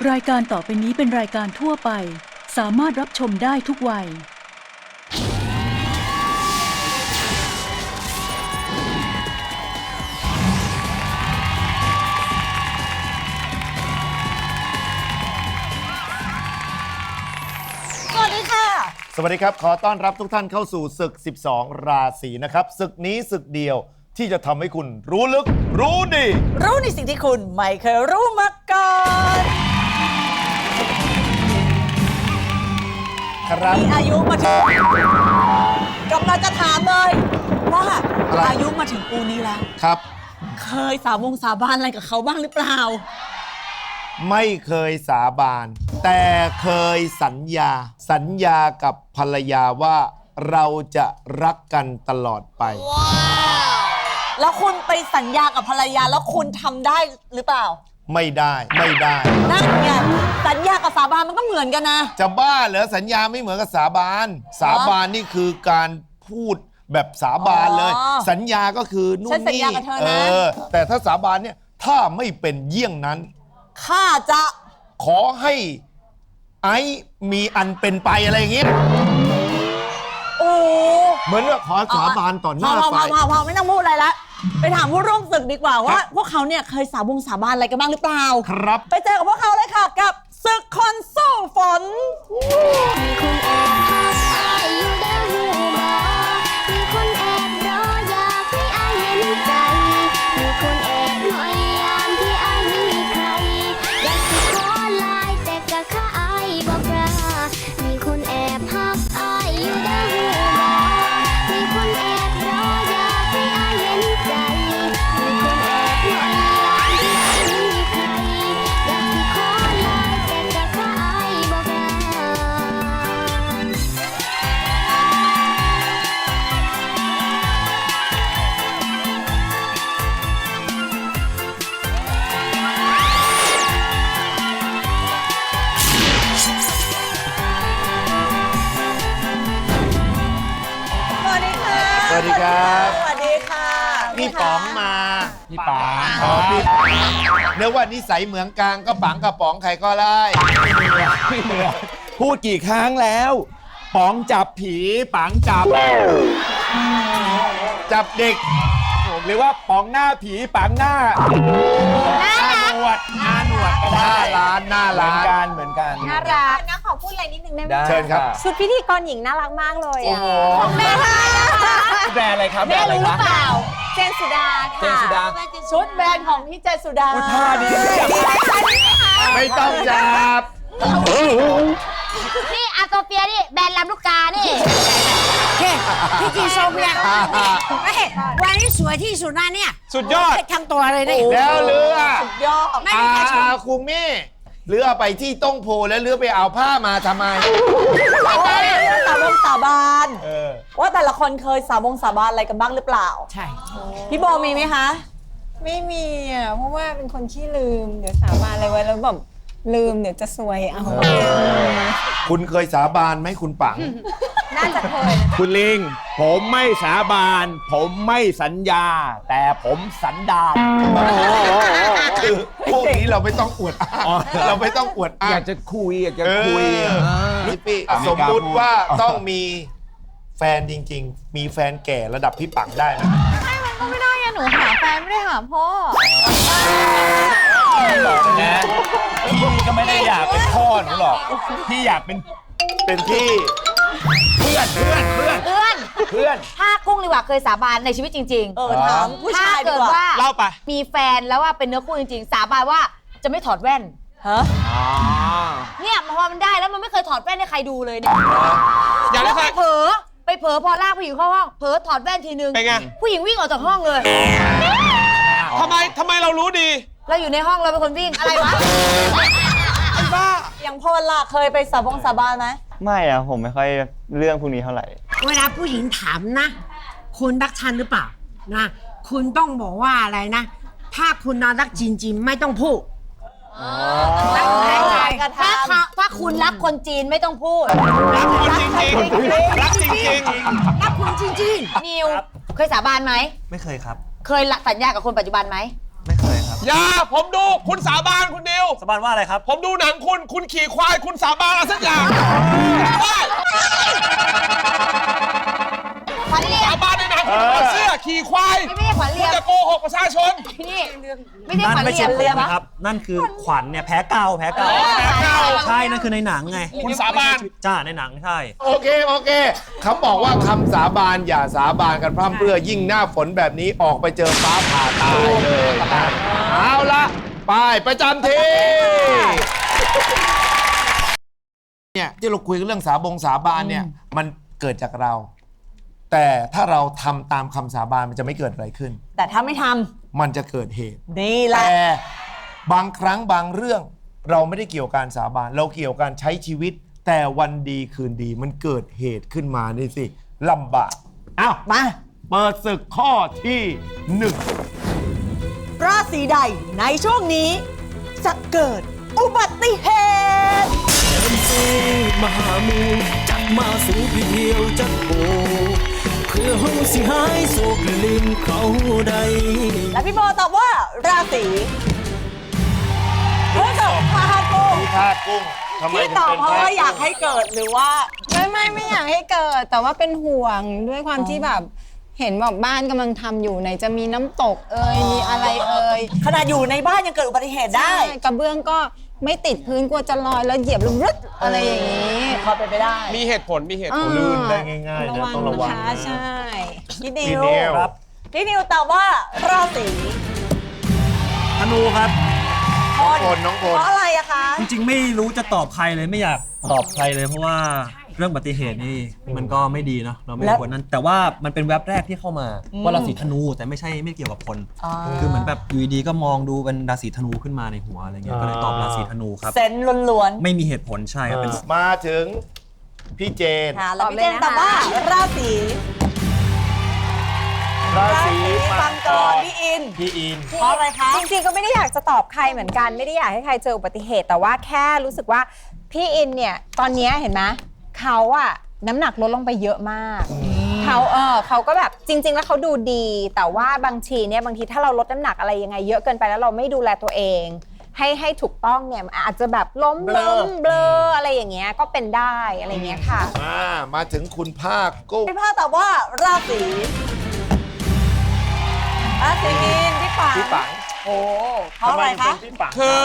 รายการต่อไปนี้เป็นรายการทั่วไป สามารถรับชมได้ทุกวัย สวัสดีค่ะ สวัสดีครับ ขอต้อนรับทุกท่านเข้าสู่ศึก 12 ราศีนะครับศึกนี้ศึกเดียวที่จะทำให้คุณรู้ลึกรู้ดี รู้ในสิ่งที่คุณไม่เคยรู้มาก่อน ครับมีอายุมาถึงกำลังจะถามเลยว่าอะไร อายุมาถึงปูนี้แล้ว ครับ เคยสาบงสาบานอะไรกับเขาบ้างหรือเปล่า ไม่เคยสาบาน แต่เคยสัญญา สัญญากับภรรยาว่าเราจะรักกันตลอดไป แล้วคุณไปสัญญากับภรรยาแล้วคุณทำได้หรือเปล่า ไม่ได้ไม่ได้ นั่นไง สัญญากับสาบานมันก็เหมือนกันนะ จะบ้าเหรอสัญญาไม่เหมือนกับสาบาน สาบานนี่คือการพูดแบบสาบานเลย อ๋อสัญญาก็คือนู่ฉันนสัญนี่ญากับเธอนะเออแต่ถ้าสาบานเนี่ยถ้าไม่เป็นเยี่ยงนั้น ข้าจะ ขอให้ไอ้มีอันเป็นไปอะไรอย่างเงี้ยโอ้เหมือนว่าขอสาบานต่อหน้าพอไฟ พอพอพอไม่ต้องพูดอะไรละไปถามผู้ร่วมศึกดีกว่าว่าพวกเขาเนี่ยเคยสาบงสาบานอะไรกันบ้างหรือเปล่า ครับ ไปเจอกับพวกเขาเลยค่ะกับ ศึกคนสู้ฝน วัสดีครับ สวัสดีค่ะพี่ป๋องมา พี่ป๋าอ๋อพี่เนื้อว่านิสัยเหมืองกลางก็ปังกระป๋องใครก็ได้พี่เหนือพูดกี่ครั้งแล้ว ป๋องจับผีปังจับ จับเด็ก หรือว่าป๋องหน้าผีปังหน้าหน้าหนวดหน้าหนวดก็หน้าได้ร้านหน้าเหมือร้านนกันเหมือนกัน น่ารักนะขอพูดอะ ไรนิดนึงได้ไหมได้เชิญครับชุดพิธีกรหญิงน่ารักมากเลยอะแม่แบรนด์อะไรครับแบรแม่นด์อะไรรู้หครือเปรับล่า เจนสุดาค่ะเจนสุดาชุดแบรนด์ของพี่เจสุดา อุ๊ยผ้าดีไม่ต้องจับ นี่อาโซเฟียนี่แบรนด์ลำลูกกานี่ พี่จีโซเฟียเฮ้ยวันนี้สวยที่สุดนะเนี่ยสุดยอดเช็คทั้งตัวเลยนี่แล้วเรือ ยอด ไม่อามีใครชมคุงมี่ เรือไปที่ต้งโพแล้วเรือไปเอาผ้ามาทำไม สาบงสาบานเออ ว่าแต่ละคนเคยสาบงสาบานอะไรกันบ้างหรือเปล่า ใช่ พี่โบมีไหมคะ ไม่มีอะ เพราะว่าเป็นคนขี้ลืม เดี๋ยวสาบานอะไรไว้แล้วแบบลืมเดี๋ยวจะซวยเอา คุณเคยสาบานไหมคุณปัง น่าจะเคยนะคุณลิง ผมไม่สาบาน ผมไม่สัญญา แต่ผมสันดานคือพวกนี้เราไม่ต้องอวดอ้างอ๋อเราไม่ต้องอวดอ้าองยากจะคุยอยากจะเออคุยพี่ปี้อะสมมุติไม่กล้าพูดว่าต้องมีแฟนจริง ๆ มีแฟนแก่ระดับพี่ปังได้ไหมก็ไม่ได้อะหนูหาแฟนไม่ได้หาพ่อบอกเลยนะพี่ก็ไม่ได้อยากเป็นพ่อหนูหรอกพี่อยากเป็นเป็นพี่ เพื่อนเพื่อนเพื่อนเพื่อนเพื่อน ถ้ากุ้งดีกว่าเคยสาบานในชีวิตจริงเออถามผู้ถ้าชายดีเกิดกว่าว่าเล่าไป มีแฟนแล้วว่าเป็นเนื้อคู่จริง ๆ สาบานว่าจะไม่ถอดแว่น ฮะอ๋อเนี่ยพอมันได้แล้วมันไม่เคยถอดแว่นให้ใครดูเลยเนี่ยอย่าแล้แล้ววไปเผลอไปเผลอพอลากผู้หญิงเข้าห้องเผลอถอดแว่นทีนึงเป็นไง ผู้หญิงวิ่งออกจากห้องเลย ทำไมทำไมเรารู้ดี เราอยู่ในห้องเราเป็นคนวิ่งอะไรวะ อย่างพลล่ะเคยไปสาบงสาบานไหมไม่อะผมไม่ค่อยเรื่องพวกนี้เท่าไหร่ เวลาผู้หญิงถามนะ คุณรักฉันหรือเปล่านะคุณต้องบอกว่าอะไรนะ ถ้าคุณน่ารักจริงๆ ไม่ต้องพูดกระถ้าทำเขาถ้าคุณรักคนจีนไม่ต้องพูด รักคนจริงๆรักจริงรักคุณจริงนิวเคยสาบานไหมไม่เคยครับ เคยสัญญากับคนปัจจุบันไหม อย่าผมดูคุณสาบานคุณดิวสาบานว่าอะไรครับ ผมดูหนังคุณ คุณขี่ควาย คุณสาบานอะไรสักอย่างได้ขวัญเรียสามบาน ในหนังคุณถอดเสื้อขี่ควายไม่ไม่ใช่ขวัญคุเรีณยมจะโกหกประชาชนพี่ไม่ใช่ขวัญเรียมเรียมนะครับ นั่นคือขวัญเนี่ยแพ้เก่าแพ้เก่าแพ้เก่า ใช่นั่นคือในหนังไงคุณสาบาน จ้าในหนังใช่ โอเค โอเคเขาบอกว่าคำสาบานอย่าสาบานกันพร่ำเพรื่อยิ่งหน้าฝนแบบนี้ออกไปเจอฟ้าผ่าตายเลยนะเอาละไปประจำที่เนี่ยที่เราคุยกันเรื่องสาบงสาบานเนี่ยมันเกิดจากเรา แต่ถ้าเราทำตามคำสาบานมันจะไม่เกิดอะไรขึ้น แต่ถ้าไม่ทมันจะเกิดเหตุำนี่แหละ แต่บางครั้งบางเรื่องเราไม่ได้เกี่ยวกับการสาบาน เราเกี่ยวกับการใช้ชีวิต แต่วันดีคืนดีมันเกิดเหตุขึ้นมานี่สิลำบากอ้าวมา เปิดศึกข้อที่หนึ่งราศีใดในช่วงนี้ จะเกิดอุบัติเหตุ มหามูจัก มาสู่พี่เที่ยวจักโบเพื่อห้องสิหายโศกและลืมเขาใด และพี่โบตอบว่าราศีพฤษภพากุงท่ากุ้งทำไมที่ถึงตอบเป็นเพราะท่าว่าอยากให้เกิดหรือว่า ไม่ไม่ไม่อยากให้เกิด แต่ว่าเป็นห่วงด้วยความที่แบบ เห็นแบบบ้านกำลังทำอยู่ไหนจะมีน้ำตกเอ่ยมีอะไรเอ่ยขนาดอยู่ในบ้านยังเกิดอุบัติเหตุได้ ใช่กระเบื้องก็ ไม่ติดพื้นกลัวจะลอยแล้วเหยียบลงรึดอะไรอย่างนี้ พอเป็นไปได้ มีเหตุผลมีเหตุผล ลื่นได้ง่ายๆระนะวังต้องระวังนะคะนะ ใช่พี่นิพี่วนิว ครับ พี่นิวตอบว่าราศีธนูครับ น้องพลน้องพล เพราะอะไรอะคะ จริงๆ ไม่รู้จะตอบใครเลยไม่อยากตอบใครเลยเพราะว่า เรื่องอุบัติเหตุนี่มันก็ไม่ดีเนาะเราไม่แล้วควรนั้นแต่ว่ามันเป็นแว็บแรกที่เข้ามาว่าราศีธนูแต่ไม่ใช่ไม่เกี่ยวกับคนคือเหมือนแบบอยู่ดีๆก็มองดูเป็นราศีธนูขึ้นมาในหัวอะไรเงี้ยก็เลยตอบราศีธนูครับ เซนส์ล้วนไม่มีเหตุผลใช่ครับเป็น มาถึงพี่เจน ๆค่ะแล้วพี่เจนตอบว่าราศีราศีมังกรพี่อิน พี่อิน เพราะอะไรคะ จริงๆ ก็ไม่ได้อยากจะตอบใครเหมือนกัน ไม่ได้อยากให้ใครเจออุบัติเหตุ แต่ว่าแค่รู้สึกว่าพี่อินเนี่ย ตอนเนี้ยเห็นไหม เขาอะน้ำหนักลดลงไปเยอะมาก เขาเออเขาก็แบบจริง ๆ แล้วเขาดูดี แต่ว่าบางทีเนี่ยบางทีถ้าเราลดน้ำหนักอะไรยังไง เยอะเกินไปแล้วเราไม่ดูแลตัวเอง ให้ให้ถูกต้องเนี่ยอาจจะแบบล้มเบลอ ล้มเบลออะไรอย่างเงี้ยก็เป็นได้อะไรอย่างเงี้ยค่ะมามาถึงคุณภาคกุ้งพี่ภาคตอบว่าราศีราศีมีนพี่ปังพี่ปังโอ้เพราะอะไรคะทำมถึงเป็นพี่ปังคือ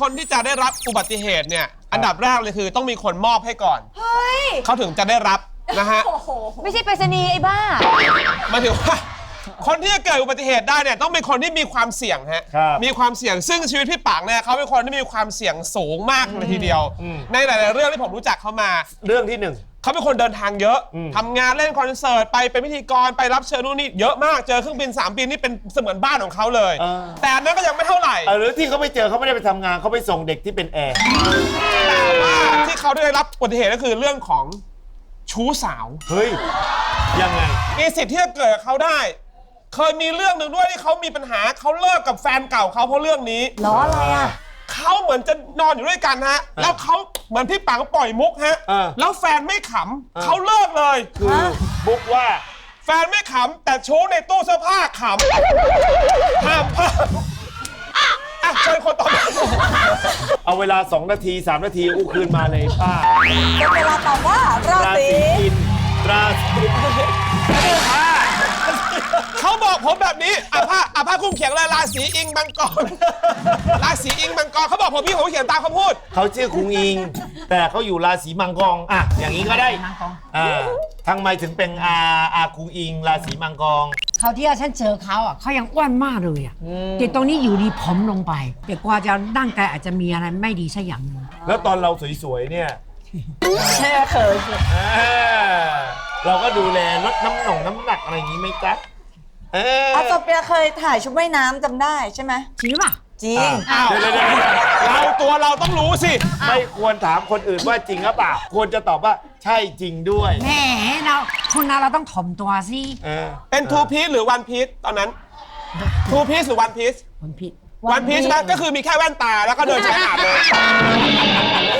คนที่จะได้รับอุบัติเหตุเนี่ย อันดับแรกเลยคือต้องมีคนมอบให้ก่อน เฮ้ย เขาถึงจะได้รับนะฮะไม่ใช่ไปรษณีย์ไอ้บ้า หมายถึงว่า คนที่จะเกิดอุบัติเหตุได้เนี่ยต้องเป็นคนที่มีความเสี่ยงฮะ ครับมีความเสี่ยงซึ่งชีวิตพี่ปังเนี่ยเขาเป็นคนที่มีความเสี่ยงสูงมากเลยทีเดียว อืม ในหลาย ๆ เรื่องที่ผมรู้จักเขามา เรื่องที่หนึ่ง เขาเป็นคนเดินทางเยอะอืม ทำงานเล่นคอนเสิร์ตไปเป็นพิธีกรไปรับเชิญนู่นนี่เยอะมากเจอเครื่องบินสามบินนี่เป็นเสมือนบ้านของเขาเลย แต่อันนั้นก็ยังไม่เท่าไหร่ เออหรือที่เขาไปเจอเขาไม่ได้ไปทำงานเขาไปส่งเด็กที่เป็นแอร์แต่ว่า ที่เขาได้รับอุบัติเหตุก็คือเรื่องของชู้สาว เฮ้ย ยังไง มีสิทธิ์ที่จะเกิดกับเขาได้ เคยมีเรื่องหนึ่งด้วยที่เขามีปัญหาเขาเลิกกับแฟนเก่าเขาเพราะเรื่องนี้ ล้ออะไรอะ เขาเหมือนจะนอนอยู่ด้วยกันฮะ แล้วเขาเหมือนพี่ปังปล่อยมุกฮะ เออ แล้วแฟนไม่ขำเขาเลิกเลย คือบุ๊กว่า แฟนไม่ขำแต่ชู้ในตู้เสื้อผ้าขำห้ามพลาด อะเชิญคนต่อไปเอาเวลา 2 นาที 3 นาที อู้คืนมาเลยป้าเป็นเวลาตอบว่าราราศีศีอินราศีเขาบอกผมแบบนี้อะผ้าอะผ้าคลุ้มเขียงเลยราศีอิงมังกรราศีอิงมังกรเขาบอกผมพี่ผมเขียนตามเขาพูด เขาชื่อคุงอิง แต่เขาอยู่ราศีมังกรอะอย่างนี้ก็ได้อ่าทำไมถึงเป็นอาอาคุงอิงราศีมังกร เขาวที่แล้วฉันเจอเขาอะเขายังอ้วนมากเลยอะแต่ตรงนี้อยู่ดีผอมลงไป แต่กว่าจะร่างกายอาจจะมีอะไรไม่ดีสักอย่างหนึงแล้วตอนเราสวยๆเนี่ยแช่เคยอ่าเราก็ดูแลลดน้ำหน่งน้ำหนักอะไรอย่างนี้ไหมจ๊ะเอออาโซเปียเคยถ่ายชุดว่ายน้ำจำได้ใช่ไหมจริงป่ะ จริง อ้าวเดี๋ยวๆๆเราตัวเราต้องรู้สิ ไม่ควรถามคนอื่นว่าจริงหรือเปล่า ควรจะตอบว่าใช่จริงด้วย แหมเราคนเราเราต้องถ่อมตัวสิเออ เป็นทูพีซหรือวันพีซตอนนั้นทูพีซหรือวันพีซคนผิดวันพีซใช่ไหมก็คือมีแค่แว่นตาแล้วก็เดินชายหาดเลย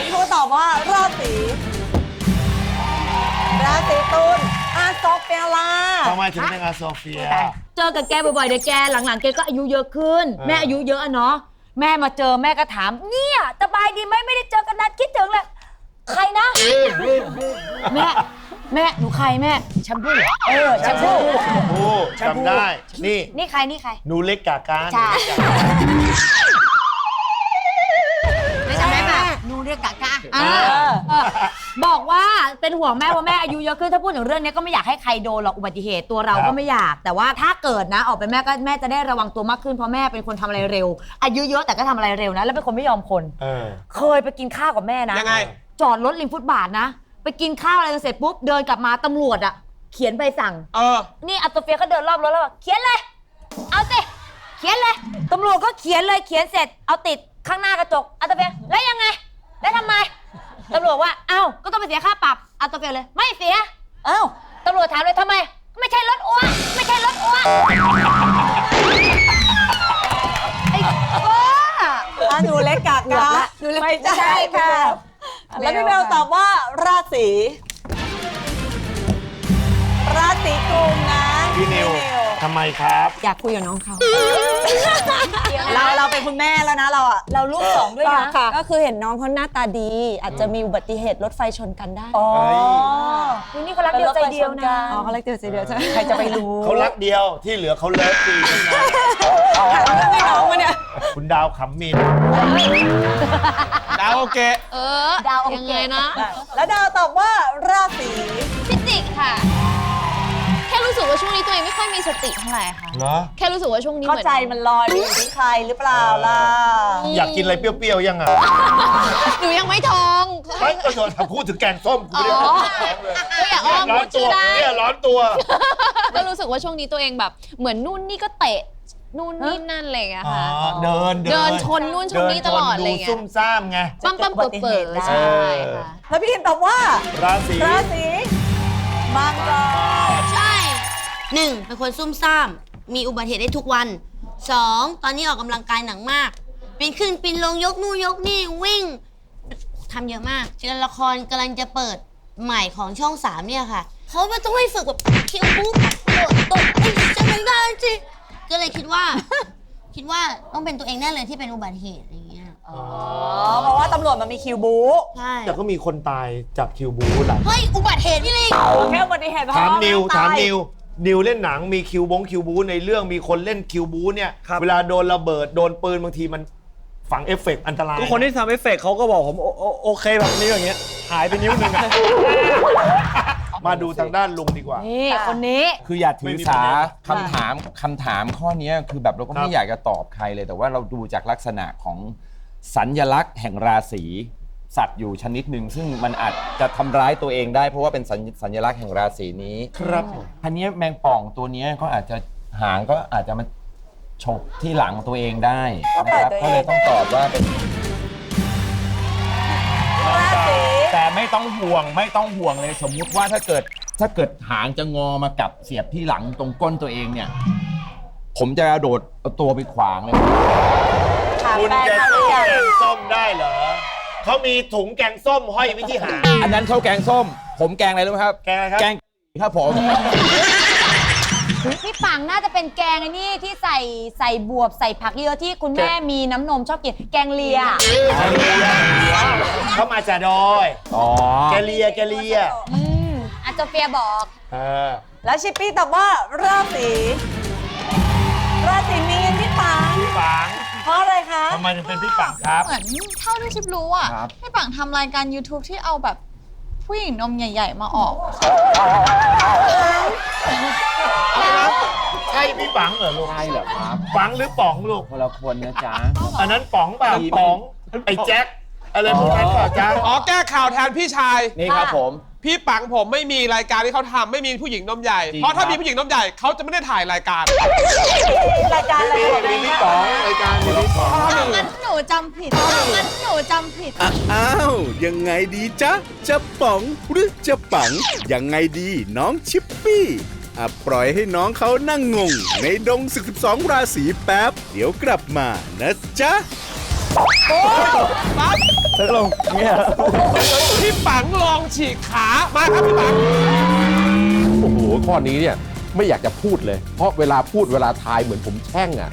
พี่พูดตอบว่าราศีราศีตุลอาโซเปีย ล่ะทำไมถึงเป็นอาโซเฟีย เจอกับแกบ่อยๆเดี๋ยวแกหลังๆแกก็อายุเยอะขึ้นเออแม่อายุเยอะอะเนาะแม่มาเจอแม่ก็ถาม เนี่ยสบายดีไหมไม่ได้เจอกันนานคิดถึงเลยใครนะ แม่ แม่หนูใครแม่แชมพูเออแชมพูโอ้จำได้ นี่ นี่ใครนี่ใครหนูเล็กกาการใช่ไม่ใช่ไหมแบบนูเรียกกากา อ่าเออบอกว่าเป็นห่วงแม่ว่าแม่อายุเยอะขึ้นถ้าพูดถึงเรื่องนี้ก็ไม่อยากให้ใครโดนหรอกอุบัติเหตุตัวเราก็ไม่อยาก แต่ว่าถ้าเกิดนะ ออกไปแม่ก็แม่จะได้ระวังตัวมากขึ้นเพราะแม่เป็นคนทำอะไรเร็ว อายุเยอะแต่ก็ทำอะไรเร็วนะ แล้วเป็นคนไม่ยอมคน เออ เคยไปกินข้าวกับแม่นะยังไง จอดรถริมฟุตบาทนะ ไปกินข้าวอะไรกันเสร็จปุ๊บเดินกลับมาตำรวจอะเขียนใบสั่ง เออ นี่อัตโตเฟียก็เดินรอบรถแล้วบอกเขียนเลย เอาสิเขียนเลยตำรวจก็เขียนเลยเขียนเสร็จ เอาติดข้างหน้ากระจกอัตโตเฟียแล้วยังไง แล้วทำไม ตำรวจว่าเอ้าก็ต้องไปเสียค่าปรับอัตโตเฟียเลย ไม่เสีย เอ้าตำรวจถามเลยทำไม ไม่ใช่รถอ้วนไม่ใช่รถอ้วนไอ้บ้าอะหนูเล็กกากาหนูเล็กไม่ใช่ค่ะ แล้วพี่เบลค่ะตอบว่าราศี ราศีกุมนะพี่นิวทำไมครับ อยากคุยกับน้องเขา เราเราเป็นคุณแม่แล้วนะเราอะเราลูกสองด้วยนะค่ะก็คือเห็นน้องเขาหน้าตาดี อาจจะมีอุบัติเหตุรถไฟชนกันได้อ๋อคุณนี่เขารักเดียวใจเดียวนะ อ๋อเขาเล็กเดียวใจเดียวใช่ไหมใครจะไปรู้เขารักเดียวที่เหลือเขาเลิฟจริงทั้งนั้นถามเรื่องให้น้องมาเนี่ย คุณดาวขำมินดาวโอเคเออดาวโอเคยังไงนะ แล้วดาวตอบว่าราศีพิจิกค่ะแค่รู้ สึกว่าช่วงนี้ตัวเองไม่ค่อยมีสติเท่าไหร่ค่ะ เหรอ แค่รู้สึกว่าช่วงนี้เข้าเหมือนใจมันลอยไปอยู่ที่ใครหรือเปล่าล่ะ อยากกินอะไรเปรี้ยวๆยังอะหนูยังไม่ท้อง ไม่ก็โดนพูดถึงแกงส้มกูไม่ได้พูดถึงท้องเลยก็อย่าอ้อมร้อพูนดตัชื่วอได้ เนี่ยร้อนตัวก็รู้สึกว่าช่วงนี้ตัวเองแบบเหมือนนู่นนี่ก็เตะนู่นนี่นั่นอะไรอย่างเงี้ยอ๋อค่ะเดินเดินชนนู่นชนนี่ตลอดเนชนอะไรอย่างเงี้ยซุ่มซ่ามไง ปั้มปั้มเปิดเปิดได้ใช่ค่ะ แล้วพี่อินตอบว่า ราศีราศีมังกรใช่ หนึ่งเป็นคนซุ่มซ่าม มีอุบัติเหตุได้ทุกวันสองตอนนี้ออกกำลังกายหนักมากปีนขึ้นปีนลงยกนู่นยกนี่วิ่งทำเยอะมากเจอละครกำลังจะเปิดใหม่ของช่องสามเนี่ยค่ะเขาไม่ต้องให้ฝึกแบบคิวปุ๊บโดดตกเอ้ยจะไม่ได้จิก็เลยคิดว่า คิดว่าต้องเป็นตัวเองแน่เลยที่เป็นอุบัติเหตุอะไรอย่างเงี้ยอ๋อเพราะว่าตำรวจมันมีคิวบูใช่แต่ก็มีคนตายจากคิวบูหลายเฮ้ยอุบัติเหตุพี่ลิงแค่อุบัติเหตุถามนิวตยถามนิว นิวเล่นหนังมีคิวบงคิวบูในเรื่องมีคนเล่นคิวบูเนี่ยเวลาโดนระเบิดโดนปืนบางทีมันฝังเอฟเฟกต์อันตรายก็คนที่ทำเอฟเฟกต์เขาก็บอกผมโอโอโอเคแบบนี้อย่างเงี้ยหายไปนิ้วหนึ่งอะ มาดูทางด้านลุงดีกว่า นี่คนนี้ คืออย่าถืไม่อมีสาประเด็นคำถามคำถามข้อเนี้ยคือแบบเราก็ครัไม่บ อยากจะตอบใครเลย แต่ว่าเราดูจากลักษณะของสัญญลักษณ์แห่งราศี สัตว์อยู่ชนิดหนึ่งซึ่งมันอาจจะทำร้ายตัวเองได้ เพราะว่าเป็นสัญสัญลักษณ์แห่งราศีนี้ครับทันนี้ยแมงป่องตัวเนี้ยก็อาจจะหางก็อาจจะมาฉกที่หลังตัวเองได้นะครับก็เลยต้องตอบว่าเป็น ราศีแต่ไม่ต้องห่วงไม่ต้องห่วงเลยสมมุติว่าถ้าเกิดถ้าเกิดหางจะงอมากับเสียบที่หลังตรงก้นตัวเองเนี่ย ผมจะกระโดดเอาตัวไปขวางเลย ถามคุณแฟนจะมาหรืสู้อยังแกงส้มได้เหรอ เขามีถุงแกงส้มห้อยไว้ที่หาง อันนั้นข้าวแกงส้ม ผมแกงอะไรรู้ไหมครับ แกงอะไรครับ แกงครับผม พี่ปังน่าจะเป็นแกงไอ้นี่ที่ใส่ใส่บวบใส่ผักเยอะที่คุณแม่มีน้ำนมชอบกินแกงเลีย เขามาจากดอย อ๋อ แกเลียแกเลียอืมอาจจะเฟียบอก เออ แล้วชิปปี้ตอบว่าราศี เพราะอะไรคะทำไมถึงเป็นพี่ปังครับ เหมือนเท่าที่ชิปรู้อะครับให้ปังทำรายการ YouTube ที่เอาแบบผู้หญิงนมใหญ่ ๆ มาออก ใช่พี่ปังเหรอลูกใช่เหรอครับปังหรือป๋องลูกคนละคนนะจ๊ะอันนั้นป๋องเปล่าป๋องไอ้แจ็ค อะไรพวกนั้นเปล่าจ๊ะอ๋อแก้ข่าวแทนพี่ชาย นี่ครับผม พี่ปังผมไม่มีรายการที่เขาทำไม่มีผู้หญิงนมใหญ่ จริงเพราะถ้าครับ มีผู้หญิงนมใหญ่เขาจะไม่ได้ถ่ายรายการ รายการอะไรมีบอกได้มีไหมพี่ป๋องรายการมีพี่ป๋องงั้นหนูจำผิดงั้นหนูจำผิดอ้าว ยังไงดีจ๊ะ จะป๋องหรือจะปัง ยังไงดีน้องชิปปี้อะปล่อยให้น้องเขานั่งงง ในดงศึก12 ราศีแป๊บ เดี๋ยวกลับมานะจ๊ะ ตกลงเนี่ยพี่ปังลองฉีกขา มาครับพี่ปัง โอ้โหข้อนี้เนี่ยไม่อยากจะพูดเลย เพราะเวลาพูดเวลาทายเหมือนผมแช่งอะ่ะ